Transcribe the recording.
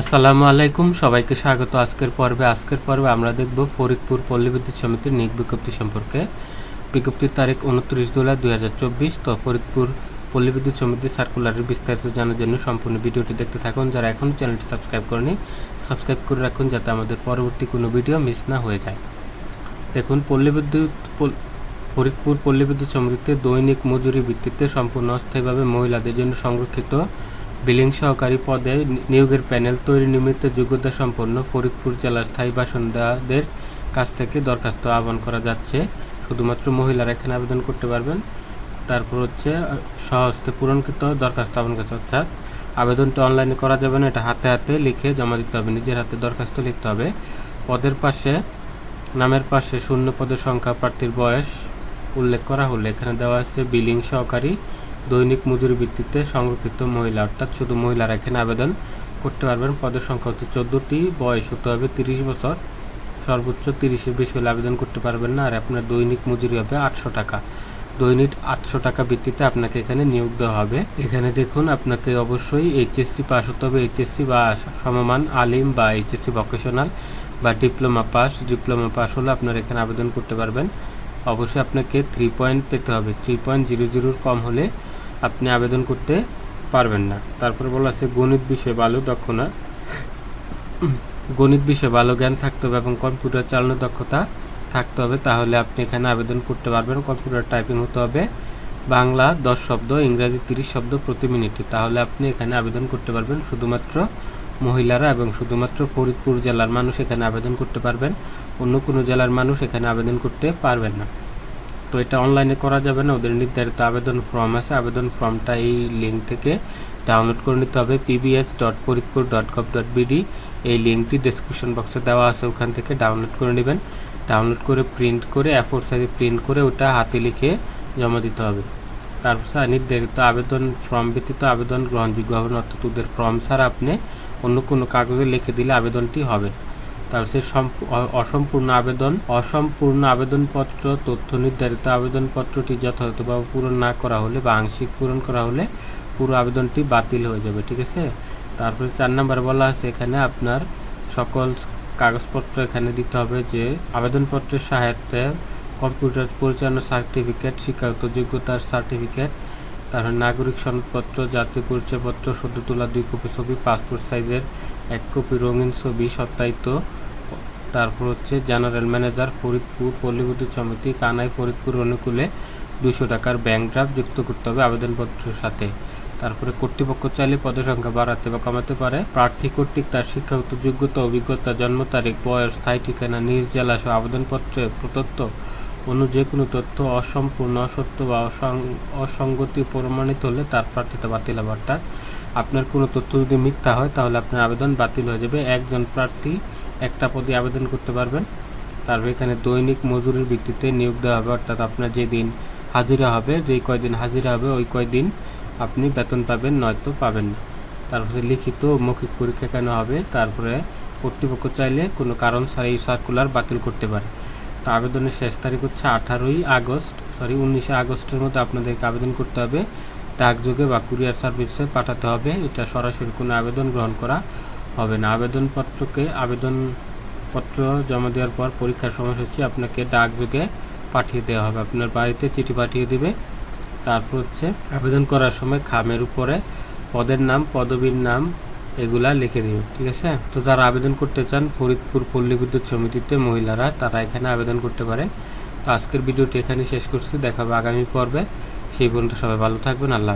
আসসালামু আলাইকুম, সবাইকে স্বাগত। আজকের পর্বে আজকের পর্বে আমরা দেখব ফরিদপুর পল্লী বিদ্যুৎ সমিতির নিয়োগ বিজ্ঞপ্তি সম্পর্কে। বিজ্ঞপ্তির তারিখ উনত্রিশ জুলাই দুই হাজার চব্বিশ। তো ফরিদপুর পল্লী বিদ্যুৎ সমিতির সার্কুলারের বিস্তারিত জানার জন্য সম্পূর্ণ ভিডিওটি দেখতে থাকুন। যারা এখন চ্যানেলটি সাবস্ক্রাইব করেনি সাবস্ক্রাইব করে রাখুন যাতে আমাদের পরবর্তী কোনো ভিডিও মিস না হয়ে যায়। দেখুন পল্লী বিদ্যুৎ ফরিদপুর পল্লী বিদ্যুৎ সমিতিতে দৈনিক মজুরি ভিত্তিতে সম্পূর্ণ অস্থায়ীভাবে মহিলাদের জন্য সংরক্ষিত বিলিং সহকারী পদে নিয়োগের প্যানেল তৈরি নিমিত্ত যোগ্যতা সম্পন্ন ফরিদপুর জেলার স্থায়ী বাসিন্দাদের কাছ থেকে দরখাস্ত আহ্বান করা যাচ্ছে। শুধুমাত্র মহিলারা এখানে আবেদন করতে পারবেন। তারপর হচ্ছে স্বহস্তে পূরণকৃত দরখাস্ত আহ্বান করতে অর্থাৎ আবেদনটা অনলাইনে করা যাবে না, এটা হাতে হাতে লিখে জমা দিতে হবে, নিজের হাতে দরখাস্ত লিখতে হবে। পদের পাশে, নামের পাশে শূন্য পদের সংখ্যা প্রার্থীর বয়স উল্লেখ করা হলে এখানে দেওয়া আছে বিলিং সহকারী। দৈনিক মজুরি ভিত্তিতে সংরক্ষিত মহিলা, অর্থাৎ শুধু মহিলারা এখানে আবেদন করতে পারবেন। পদের সংখ্যা হচ্ছে চোদ্দোটি, বয়স হতে হবে তিরিশ বছর। সর্বোচ্চ তিরিশের বেশি হলে আবেদন করতে পারবেন না, আর আপনার দৈনিক মজুরি হবে আটশো টাকা। দৈনিক আটশো টাকা ভিত্তিতে আপনাকে এখানে নিয়োগ দেওয়া হবে। এখানে দেখুন, আপনাকে অবশ্যই এইচএসসি পাস হতে হবে। এইচএসসি বা সমমান, আলিম বা এইচএসসি ভোকেশনাল বা ডিপ্লোমা পাস। ডিপ্লোমা পাস হলে আপনারা এখানে আবেদন করতে পারবেন। অবশ্যই আপনাকে থ্রি পয়েন্ট পেতে হবে। থ্রি পয়েন্ট জিরো জিরোর কম হলে আপনি আবেদন করতে পারবেন না। তারপরে বলা আছে, গণিত বিষয়ে ভালো দক্ষ না গণিত বিষয়ে ভালো জ্ঞান থাকতে হবে এবং কম্পিউটার চালানোর দক্ষতা থাকতে হবে। তাহলে আপনি এখানে আবেদন করতে পারবেন। কম্পিউটার টাইপিং হতে হবে বাংলা, দশ শব্দ, ইংরাজি তিরিশ শব্দ প্রতি মিনিটে। তাহলে আপনি এখানে আবেদন করতে পারবেন। শুধুমাত্র মহিলারা এবং শুধুমাত্র ফরিদপুর জেলার মানুষ এখানে আবেদন করতে পারবেন। অন্য কোনো জেলার মানুষ এখানে আবেদন করতে পারবেন না। তো এটা অনলাইনে করা যাবে না, ওদের নির্ধারিত আবেদন ফর্ম আছে। আবেদন ফর্মটা এই লিঙ্ক থেকে ডাউনলোড করে নিতে হবে PBS dot Faridpur dot gov dot BD এই লিঙ্কটি ডেসক্রিপশন বক্সে দেওয়া আছে, ওখান থেকে ডাউনলোড করে নেবেন। ডাউনলোড করে প্রিন্ট করে অ্যাফোর সাইজে প্রিন্ট করে ওটা হাতে লিখে জমা দিতে হবে। তারপর নির্ধারিত আবেদন ফর্ম ব্যতীত আবেদন গ্রহণযোগ্য হবে না, অর্থাৎ ওদের ফর্ম ছাড়া আপনি অন্য কোনো কাগজে লিখে দিলে আবেদনটি হবে। সম্প- অসম্পূর্ণ আবেদন, অসম্পূর্ণ আবেদনপত্র, তথ্য নির্ধারিত আবেদনপত্রটি যথাযথভাবে পূরণ না করা হলে বা আংশিক পূরণ করা হলে পুরো আবেদনটি বাতিল হয়ে যাবে, ঠিক আছে? তারপরে চার নাম্বার বলা আছে এখানে আপনার সকল কাগজপত্র এখানে দিতে হবে যে আবেদনপত্রের সাহায্যে কম্পিউটার পরিচালনা সার্টিফিকেট, শিক্ষাগত যোগ্যতার সার্টিফিকেট তারপর নাগরিক সনদপত্র, জাতীয় পরিচয়পত্র, সদ্য তোলা দুই কপি ছবি, পাসপোর্ট সাইজের এক কপি রঙিন ছবি, সত্যায়িত তারপর হচ্ছে জেনারেল ম্যানেজার ফরিদপুর পল্লী সমিতি কানাই ফরিদপুর অনুকূলে দুশো টাকার ব্যাংক ড্রাফট যুক্ত করতে হবে আবেদনপত্রের সাথে। তারপরে কর্তৃপক্ষ চাইলে পদের সংখ্যা বাড়াতে বা কমাতে পারে। প্রার্থী কর্তৃক তার শিক্ষাগত যোগ্যতা অভিজ্ঞতা, জন্ম তারিখ, বয়স, স্থায়ী ঠিকানা, নিজ জেলা সহ আবেদনপত্রে, প্রদত্ত অন্য যে কোনো তথ্য অসম্পূর্ণ, অসত্য বা অসং- অসঙ্গতি প্রমাণিত হলে তার প্রার্থিতা বাতিল হবে অর্থাৎ আপনার কোনো তথ্য যদি মিথ্যা হয় তাহলে আপনার আবেদন বাতিল হয়ে যাবে। একজন প্রার্থী একটা পদে আবেদন করতে পারবেন। তারপর এখানে দৈনিক মজুরির ভিত্তিতে নিয়োগ দেওয়া হবে, অর্থাৎ আপনার যেদিন হাজিরা হবে, যেই কয়দিন হাজিরা হবে, ওই কয়দিন আপনি বেতন পাবেন, নয়তো পাবেন না। তারপরে লিখিত মৌখিক পরীক্ষা কেন হবে, তারপরে কর্তৃপক্ষ চাইলে কোনো কারণ ছাড়া এই সার্কুলার বাতিল করতে পারে। তো আবেদনের শেষ তারিখ হচ্ছে আঠারোই আগস্ট সরি উনিশে আগস্টের মধ্যে আপনাদেরকে আবেদন করতে হবে। ডাকযোগে বা কুরিয়ার সার্ভিসে পাঠাতে হবে। এটা সরাসরি কোনো আবেদন গ্রহণ করা হবে না। আবেদনপত্রকে, আবেদনপত্র জমা দেওয়ার পর পরীক্ষার সময়সূচি আপনাকে ডাকযোগে পাঠিয়ে দেওয়া হবে। আপনার বাড়িতে চিঠি পাঠিয়ে দিবে। তারপর হচ্ছে আবেদন করার সময় খামের উপরে পদের নাম, পদবীর নাম এগুলা লিখে দিবে। ঠিক আছে? তো যারা আবেদন করতে চান, ফরিদপুর পল্লী বিদ্যুৎ সমিতিতে মহিলারা, তারা এখানে আবেদন করতে পারে। তো আজকের ভিডিওটি এখানে শেষ করছি। দেখা হবে আগামী পর্বে। সেই পর্যন্ত সবাই ভালো থাকবেন। আল্লাহ